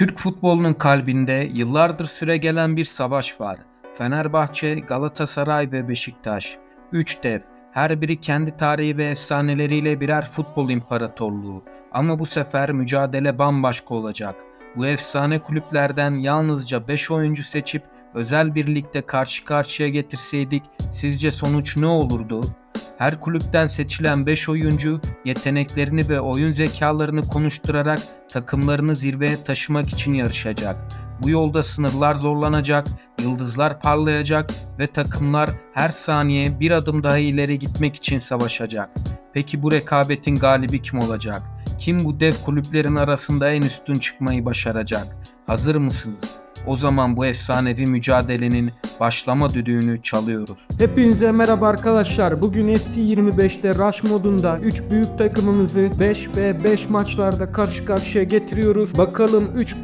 Türk futbolunun kalbinde yıllardır süregelen bir savaş var. Fenerbahçe, Galatasaray ve Beşiktaş. Üç dev, her biri kendi tarihi ve efsaneleriyle birer futbol imparatorluğu. Ama bu sefer mücadele bambaşka olacak. Bu efsane kulüplerden yalnızca 5 oyuncu seçip özel bir ligde karşı karşıya getirseydik sizce sonuç ne olurdu? Her kulüpten seçilen 5 oyuncu yeteneklerini ve oyun zekalarını konuşturarak takımlarını zirveye taşımak için yarışacak. Bu yolda sınırlar zorlanacak, yıldızlar parlayacak ve takımlar her saniye bir adım daha ileri gitmek için savaşacak. Peki bu rekabetin galibi kim olacak? Kim bu dev kulüplerin arasında en üstün çıkmayı başaracak? Hazır mısınız? O zaman bu efsanevi mücadelenin başlama düdüğünü çalıyoruz. Hepinize merhaba arkadaşlar. Bugün FC 25'te Rush modunda 3 büyük takımımızı 5 ve 5 maçlarda karşı karşıya getiriyoruz. Bakalım 3 büyük